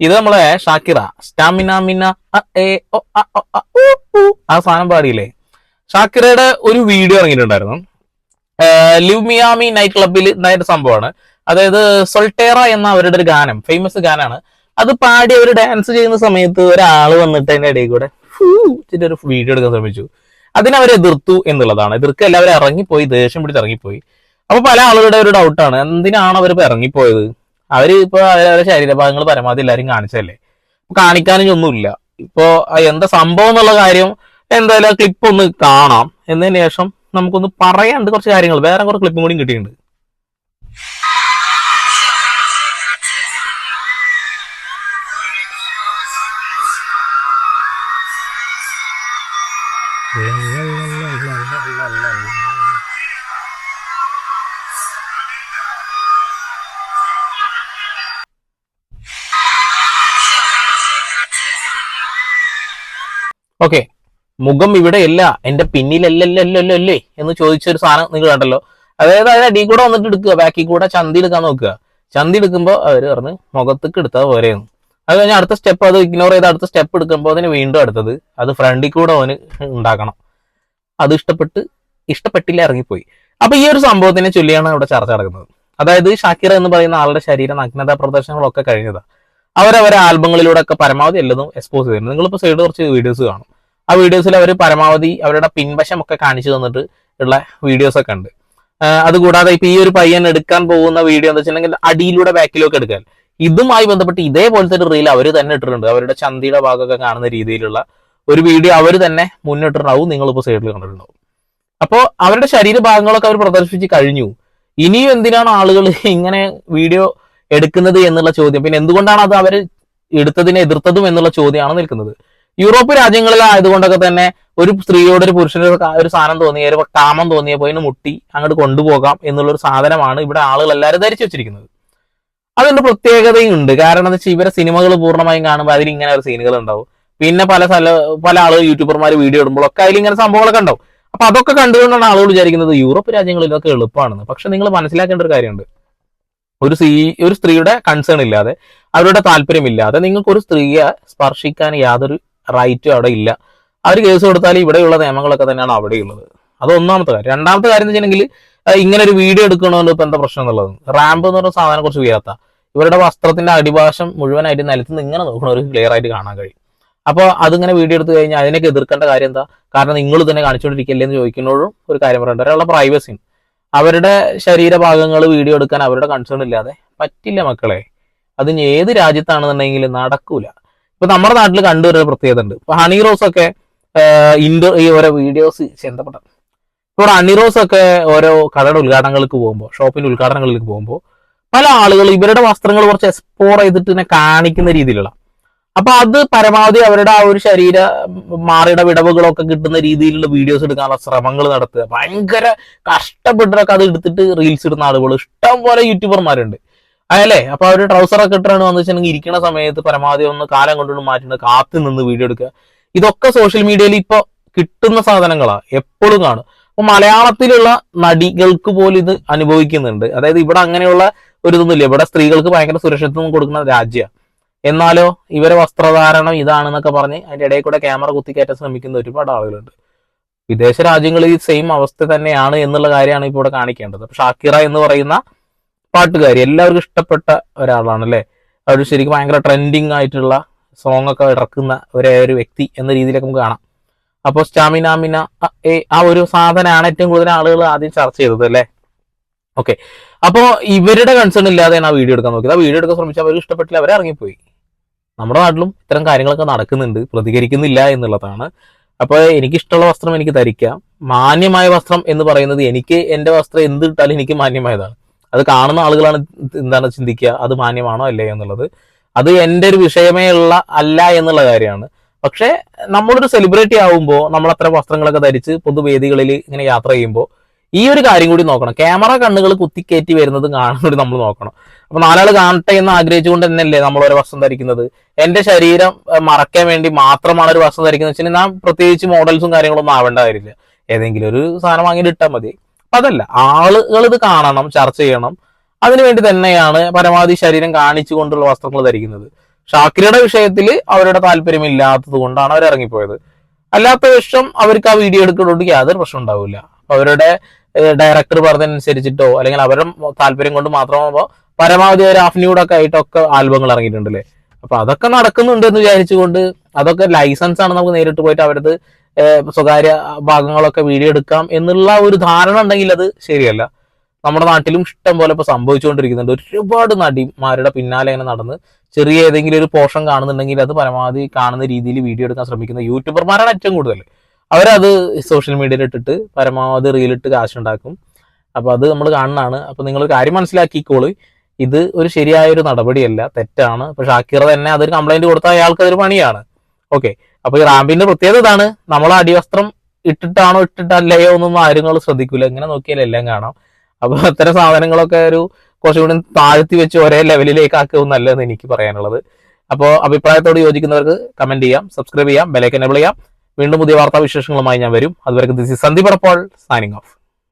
ഇത് നമ്മളെ ഷാക്കിറ. സ്റ്റാമിന മിന. ആ സാധനം പാടിയില്ലേ? ഷാക്കിറയുടെ ഒരു വീഡിയോ ഇറങ്ങിയിട്ടുണ്ടായിരുന്നു. ലിവ് മിയാമി നൈറ്റ് ക്ലബിൽ ഉണ്ടായിട്ട് സംഭവമാണ്. അതായത് സൊൾട്ടേറ എന്ന അവരുടെ ഒരു ഗാനം ഫേമസ് ഗാനാണ്. അത് പാടി അവർ ഡാൻസ് ചെയ്യുന്ന സമയത്ത് ഒരാൾ വന്നിട്ട് അതിന്റെ ഇടയിൽ കൂടെ ഒരു വീഡിയോ എടുക്കാൻ ശ്രമിച്ചു. അതിനെ അവർ എതിർത്തു എന്നുള്ളതാണ്. എതിർക്കുക എല്ലാവരും ഇറങ്ങിപ്പോയി ദേഷ്യം പിടിച്ച് ഇറങ്ങിപ്പോയി. അപ്പൊ പല ആളുകളുടെ ഒരു ഡൗട്ടാണ് എന്തിനാണ് അവർ ഇറങ്ങിപ്പോയത്? അവർ ഇപ്പൊ അവരവരുടെ ശരീരഭാഗങ്ങൾ പരമാവധി എല്ലാവരും കാണിച്ചല്ലേ കാണിക്കാനും ഒന്നുമില്ല. ഇപ്പോ എന്താ സംഭവം എന്നുള്ള കാര്യം എന്തായാലും ആ ക്ലിപ്പ് ഒന്ന് കാണാം. എന്നതിന് ശേഷം നമുക്കൊന്ന് പറയാണ്ട് കുറച്ച് കാര്യങ്ങൾ. വേറെ കുറച്ച് ക്ലിപ്പും കൂടി കിട്ടിയിട്ടുണ്ട്. ഓക്കെ. മുഖം ഇവിടെയല്ല എന്റെ പിന്നിലല്ലേ എന്ന് ചോദിച്ച ഒരു സാധനം നിങ്ങൾ കണ്ടല്ലോ. അതായത് അതിന് അടി കൂടെ വന്നിട്ട് എടുക്കുക. ബാക്കി കൂടെ ചന്തി എടുക്കാൻ നോക്കുക. ചന്തി എടുക്കുമ്പോൾ അവർ പറഞ്ഞ് മുഖത്തേക്ക് എടുത്താൽ പോരെയെന്ന് അത് കഴിഞ്ഞാൽ അടുത്ത സ്റ്റെപ്പ് അത് ഇഗ്നോർ ചെയ്ത് അടുത്ത സ്റ്റെപ്പ് എടുക്കുമ്പോൾ അതിന് വീണ്ടും അടുത്തത് അത് ഫ്രണ്ടിൽ കൂടെ അവന് ഉണ്ടാക്കണം. അത് ഇഷ്ടപ്പെട്ട് ഇഷ്ടപ്പെട്ടില്ല ഇറങ്ങിപ്പോയി. അപ്പൊ ഈ ഒരു സംഭവത്തിനെ ചൊല്ലിയാണ് ഇവിടെ ചർച്ച നടക്കുന്നത്. അതായത് ഷാക്കിറ എന്ന് പറയുന്ന ആളുടെ ശരീര നഗ്നത പ്രദർശനങ്ങളൊക്കെ കഴിഞ്ഞതാണ് അവരവരെ ആൽബങ്ങളിലൂടെ ഒക്കെ പരമാവധി എല്ലതും എക്സ്പോസ് ചെയ്യുന്നു. നിങ്ങളിപ്പോൾ സൈഡ് കുറച്ച് വീഡിയോസ് കാണും. ആ വീഡിയോസിൽ അവർ പരമാവധി അവരുടെ പിൻവശം ഒക്കെ കാണിച്ചു തന്നിട്ട് ഉള്ള വീഡിയോസ് ഒക്കെ ഉണ്ട്. അതുകൂടാതെ ഇപ്പൊ ഈ ഒരു പയ്യൻ എടുക്കാൻ പോകുന്ന വീഡിയോ എന്താ വെച്ചിട്ടുണ്ടെങ്കിൽ അടിയിലൂടെ ബാക്കിലൊക്കെ എടുക്കാൻ. ഇതുമായി ബന്ധപ്പെട്ട് ഇതേപോലത്തെ ഒരു റീൽ അവർ തന്നെ ഇട്ടിട്ടുണ്ട്. അവരുടെ ചന്തിയുടെ ഭാഗമൊക്കെ കാണുന്ന രീതിയിലുള്ള ഒരു വീഡിയോ അവർ തന്നെ മുന്നിട്ടുണ്ടാവും നിങ്ങളിപ്പോൾ സൈഡിൽ കണ്ടിട്ടുണ്ടാവും. അപ്പോൾ അവരുടെ ശരീരഭാഗങ്ങളൊക്കെ അവർ പ്രദർശിപ്പിച്ച് കഴിഞ്ഞു. ഇനിയും എന്തിനാണ് ആളുകൾ ഇങ്ങനെ വീഡിയോ എടുക്കുന്നത് എന്നുള്ള ചോദ്യം? പിന്നെ എന്തുകൊണ്ടാണ് അത് അവർ എടുത്തതിനെ എതിർത്തതും എന്നുള്ള ചോദ്യമാണ് നിൽക്കുന്നത്. യൂറോപ്പ് രാജ്യങ്ങളിലായതുകൊണ്ടൊക്കെ തന്നെ ഒരു സ്ത്രീയോട് ഒരു പുരുഷന് ഒരു സാധനം തോന്നിയ ഒരു കാമം തോന്നിയപ്പോൾ അതിന് മുട്ടി അങ്ങോട്ട് കൊണ്ടുപോകാം എന്നുള്ളൊരു സാധനമാണ് ഇവിടെ ആളുകൾ എല്ലാവരും ധരിച്ചു വെച്ചിരിക്കുന്നത്. അതിന്റെ പ്രത്യേകതയും ഉണ്ട്. കാരണം എന്താ വെച്ചാൽ ഇവരെ സിനിമകൾ പൂർണമായും കാണുമ്പോൾ അതിൽ ഇങ്ങനെ ഒരു സീനുകൾ ഉണ്ടാവും. പിന്നെ പല സ്ഥല പല ആളുകൾ യൂട്യൂബർമാർ വീഡിയോ ഇടുമ്പോഴൊക്കെ അതിൽ ഇങ്ങനെ സംഭവങ്ങളൊക്കെ ഉണ്ടാവും. അപ്പൊ അതൊക്കെ കണ്ടുകൊണ്ടാണ് ആളുകൾ വിചാരിക്കുന്നത് യൂറോപ്പ് രാജ്യങ്ങളിൽ രാജ്യങ്ങളിലൊക്കെ എളുപ്പമാണെന്ന്. പക്ഷെ നിങ്ങൾ മനസ്സിലാക്കേണ്ട ഒരു കാര്യമുണ്ട്. ഒരു സ്ത്രീ ഒരു സ്ത്രീയുടെ കൺസേൺ ഇല്ലാതെ അവരുടെ താല്പര്യമില്ലാതെ നിങ്ങൾക്ക് ഒരു സ്ത്രീയെ സ്പർശിക്കാൻ യാതൊരു റൈറ്റും അവിടെ ഇല്ല. അവർ കേസ് കൊടുത്താൽ ഇവിടെയുള്ള നിയമങ്ങളൊക്കെ തന്നെയാണ് അവിടെയുള്ളത്. അത് ഒന്നാമത്തെ കാര്യം. രണ്ടാമത്തെ കാര്യം എന്ന് വെച്ചിട്ടുണ്ടെങ്കിൽ ഇങ്ങനെ ഒരു വീഡിയോ എടുക്കണമല്ലോ ഇപ്പം എന്താ പ്രശ്നം എന്നുള്ളത്. റാമ്പ് എന്ന് പറഞ്ഞ സാധനം കുറച്ച് ഉയർത്ത ഇവരുടെ വസ്ത്രത്തിന്റെ അടിഭാഷം മുഴുവനായിട്ട് നിലത്ത് നിന്ന് ഇങ്ങനെ ഒരു ക്ലിയർ ആയിട്ട് കാണാൻ കഴിയും. അപ്പോൾ അതിങ്ങനെ വീഡിയോ എടുത്തു കഴിഞ്ഞാൽ അതിനൊക്കെ എതിർക്കേണ്ട കാര്യം എന്താ? കാരണം നിങ്ങൾ തന്നെ കാണിച്ചുകൊണ്ടിരിക്കില്ലേ എന്ന് ചോദിക്കുന്നതും ഒരു കാര്യം പറയണ്ട. ഒരാളുടെ പ്രൈവസി അവരുടെ ശരീരഭാഗങ്ങൾ വീഡിയോ എടുക്കാൻ അവരുടെ കൺസേൺ ഇല്ലാതെ പറ്റില്ല മക്കളെ. അത് ഏത് രാജ്യത്താണെന്നുണ്ടെങ്കിലും നടക്കൂല. ഇപ്പൊ നമ്മുടെ നാട്ടിൽ കണ്ടുവരുന്ന പ്രത്യേകത ഉണ്ട്. ഇപ്പൊ ഹണി റോസ് ഒക്കെ ഇൻഡോർ ഈ ഓരോ വീഡിയോസ് ചെന്തപ്പെട്ട ഇപ്പൊ ഹണി റോസ് ഒക്കെ ഓരോ കടയുടെ ഉദ്ഘാടനങ്ങൾക്ക് പോകുമ്പോൾ ഷോപ്പിന്റെ ഉദ്ഘാടനങ്ങളിലേക്ക് പോകുമ്പോൾ പല ആളുകൾ ഇവരുടെ വസ്ത്രങ്ങൾ കുറച്ച് എക്സ്പ്ലോർ ചെയ്തിട്ട് തന്നെ കാണിക്കുന്ന രീതിയിലുള്ള. അപ്പൊ അത് പരമാവധി അവരുടെ ആ ഒരു ശരീര മാറിയുടെ വിടവുകളൊക്കെ കിട്ടുന്ന രീതിയിലുള്ള വീഡിയോസ് എടുക്കാനുള്ള ശ്രമങ്ങൾ നടത്തുക. ഭയങ്കര കഷ്ടപ്പെട്ടിട്ടൊക്കെ അത് എടുത്തിട്ട് റീൽസ് ഇടുന്ന ആളുകൾ. ഇഷ്ടം പോലെ യൂട്യൂബർമാരുണ്ട് അതല്ലേ അപ്പൊ അവർ ട്രൗസറൊക്കെ ഇട്ടാണ് വന്നു വെച്ചിട്ടുണ്ടെങ്കിൽ ഇരിക്കുന്ന സമയത്ത് പരമാവധി ഒന്ന് കാലം കൊണ്ടുകൊണ്ട് മാറ്റുന്നത് കാത്തു നിന്ന് വീഡിയോ എടുക്കുക. ഇതൊക്കെ സോഷ്യൽ മീഡിയയിൽ ഇപ്പൊ കിട്ടുന്ന സാധനങ്ങളാ എപ്പോഴും കാണും. അപ്പൊ മലയാളത്തിലുള്ള നടികൾക്ക് പോലും ഇത് അനുഭവിക്കുന്നുണ്ട്. അതായത് ഇവിടെ അങ്ങനെയുള്ള ഒരു ഇതൊന്നുമില്ല. ഇവിടെ സ്ത്രീകൾക്ക് ഭയങ്കര സുരക്ഷിതത്വം കൊടുക്കുന്ന രാജ്യമാണ് എന്നാലോ ഇവരെ വസ്ത്രധാരണം ഇതാണെന്നൊക്കെ പറഞ്ഞ് അതിന്റെ ഇടയിൽ കൂടെ ക്യാമറ കുത്തിക്കയറ്റാൻ ശ്രമിക്കുന്ന ഒരുപാട് ആളുകളുണ്ട്. വിദേശ രാജ്യങ്ങളിൽ സെയിം അവസ്ഥ തന്നെയാണ് എന്നുള്ള കാര്യമാണ് ഇപ്പോൾ ഇവിടെ കാണിക്കേണ്ടത്. ഷാക്കിറ എന്ന് പറയുന്ന പാട്ടുകാരി എല്ലാവർക്കും ഇഷ്ടപ്പെട്ട ഒരാളാണ് അല്ലേ അവർ ശരിക്കും ഭയങ്കര ട്രെൻഡിങ് ആയിട്ടുള്ള സോങ് ഒക്കെ ഇറക്കുന്ന ഒരേ ഒരു വ്യക്തി എന്ന രീതിയിലൊക്കെ നമുക്ക് കാണാം. അപ്പോൾ സ്റ്റാമിനാമിന ആ ഒരു സാധനമാണ് ഏറ്റവും കൂടുതൽ ആളുകൾ ആദ്യം ചർച്ച ചെയ്തത് അല്ലേ? ഓക്കെ. അപ്പോ ഇവരുടെ കൺസേൺ ഇല്ലാതെയാണ് ആ വീഡിയോ എടുക്കാൻ നോക്കിയത്. ആ വീഡിയോ എടുക്കാൻ ശ്രമിച്ചാൽ അവർക്ക് ഇഷ്ടപ്പെട്ടില്ല അവരെ ഇറങ്ങിപ്പോയി. നമ്മുടെ നാട്ടിലും ഇത്തരം കാര്യങ്ങളൊക്കെ നടക്കുന്നുണ്ട് പ്രതികരിക്കുന്നില്ല എന്നുള്ളതാണ്. അപ്പോൾ എനിക്കിഷ്ടമുള്ള വസ്ത്രം എനിക്ക് ധരിക്കാം. മാന്യമായ വസ്ത്രം എന്ന് പറയുന്നത് എനിക്ക് എന്റെ വസ്ത്രം എന്ത് ഇട്ടാലും എനിക്ക് മാന്യമായതാണ്. അത് കാണുന്ന ആളുകളാണ് എന്താണ് ചിന്തിക്കുക? അത് മാന്യമാണോ അല്ലേ എന്നുള്ളത്. അത് എന്റെ ഒരു വിഷയമേ ഉള്ള അല്ല എന്നുള്ള കാര്യമാണ്. പക്ഷേ നമ്മളൊരു സെലിബ്രിറ്റി ആവുമ്പോൾ നമ്മൾ അത്ര വസ്ത്രങ്ങളൊക്കെ ധരിച്ച് പൊതുവേദികളിൽ ഇങ്ങനെ യാത്ര ചെയ്യുമ്പോൾ ഈ ഒരു കാര്യം കൂടി നോക്കണം. ക്യാമറ കണ്ണുകൾ കുത്തിക്കയറ്റി വരുന്നതും കാണുന്നത് നമ്മൾ നോക്കണം. അപ്പൊ നാലാൾ കാണട്ടെ എന്ന് ആഗ്രഹിച്ചുകൊണ്ട് തന്നെയല്ലേ നമ്മൾ ഒരു വസ്ത്രം ധരിക്കുന്നത്? എന്റെ ശരീരം മറക്കാൻ വേണ്ടി മാത്രമാണ് ഒരു വസ്ത്രം ധരിക്കുന്നത്. വെച്ചാൽ ഞാൻ പ്രത്യേകിച്ച് മോഡൽസും കാര്യങ്ങളൊന്നും ആവേണ്ട കാര്യമില്ല. ഏതെങ്കിലും ഒരു സാധനം വാങ്ങിയിട്ട് ഇട്ടാൽ മതി. അതല്ല ആളുകൾ ഇത് കാണണം ചർച്ച ചെയ്യണം. അതിനുവേണ്ടി തന്നെയാണ് പരമാവധി ശരീരം കാണിച്ചുകൊണ്ടുള്ള വസ്ത്രങ്ങൾ ധരിക്കുന്നത്. ഷാക്കിരയുടെ വിഷയത്തിൽ അവരുടെ താല്പര്യമില്ലാത്തത് കൊണ്ടാണ് അവർ ഇറങ്ങിപ്പോയത്. അല്ലാത്ത പക്ഷം അവർക്ക് ആ വീഡിയോ എടുക്കുന്നതുകൊണ്ട് യാതൊരു പ്രശ്നം ഉണ്ടാവില്ല. അവരുടെ ഡയറക്ടർ പറഞ്ഞതനുസരിച്ചിട്ടോ അല്ലെങ്കിൽ അവരുടെ താല്പര്യം കൊണ്ട് മാത്രമാകുമ്പോൾ പരമാവധി ഒരു ഹാഫ് ആയിട്ടൊക്കെ ആൽബങ്ങൾ ഇറങ്ങിയിട്ടുണ്ടല്ലേ? അപ്പൊ അതൊക്കെ നടക്കുന്നുണ്ട് എന്ന് വിചാരിച്ചുകൊണ്ട് അതൊക്കെ ലൈസൻസ് ആണ് നമുക്ക് നേരിട്ട് പോയിട്ട് അവരത് സ്വകാര്യ ഭാഗങ്ങളൊക്കെ വീഡിയോ എടുക്കാം എന്നുള്ള ഒരു ധാരണ ഉണ്ടെങ്കിൽ അത് ശരിയല്ല. നമ്മുടെ നാട്ടിലും ഇഷ്ടം പോലെ ഇപ്പൊ സംഭവിച്ചുകൊണ്ടിരിക്കുന്നുണ്ട്. ഒരുപാട് നടിമാരുടെ പിന്നാലെ ഇങ്ങനെ നടന്ന് ചെറിയ ഏതെങ്കിലും ഒരു പോഷൻ കാണുന്നുണ്ടെങ്കിൽ അത് പരമാവധി കാണുന്ന രീതിയിൽ വീഡിയോ എടുക്കാൻ ശ്രമിക്കുന്ന യൂട്യൂബർമാരാണ് ഏറ്റവും കൂടുതൽ. അവരത് സോഷ്യൽ മീഡിയയിൽ ഇട്ടിട്ട് പരമാവധി റീലിട്ട് കാശുണ്ടാക്കും. അപ്പൊ അത് നമ്മൾ കാണുന്നതാണ്. അപ്പൊ നിങ്ങൾ കാര്യം മനസ്സിലാക്കിക്കോളൂ. ഇത് ഒരു ശരിയായ ഒരു നടപടിയല്ല. തെറ്റാണ്. പക്ഷെ ഷാക്കിർ തന്നെ അതൊരു കംപ്ലൈന്റ് കൊടുത്താൽ അയാൾക്ക് അതൊരു പണിയാണ്. ഓക്കെ അപ്പൊ ഈ റാമ്പിന്റെ പ്രത്യേകത ഇതാണ്. നമ്മൾ അടിവസ്ത്രം ഇട്ടിട്ടാണോ ഇട്ടിട്ടല്ലയോ എന്നൊന്നും ആരും ശ്രദ്ധിക്കില്ല ശ്രദ്ധിക്കൂല. ഇങ്ങനെ നോക്കിയാൽ എല്ലാം കാണാം. അപ്പൊ അത്തരം സാധനങ്ങളൊക്കെ ഒരു കുറച്ചുകൂടി താഴ്ത്തി വെച്ച് ഒരേ ലെവലിലേക്ക് ആക്കും നല്ലതെന്ന് എനിക്ക് പറയാനുള്ളത്. അപ്പോൾ അഭിപ്രായത്തോട് യോജിക്കുന്നവർക്ക് കമന്റ് ചെയ്യാം സബ്സ്ക്രൈബ് ചെയ്യാം ബെലൈക്കൻ എനബിൾ ചെയ്യാം. വീണ്ടും പുതിയ വാർത്താ വിശേഷങ്ങളുമായി ഞാൻ വരും. അതുവരെ ദിസ് സന്ദീപ് അപ്പോൾ സൈനിങ് ഓഫ്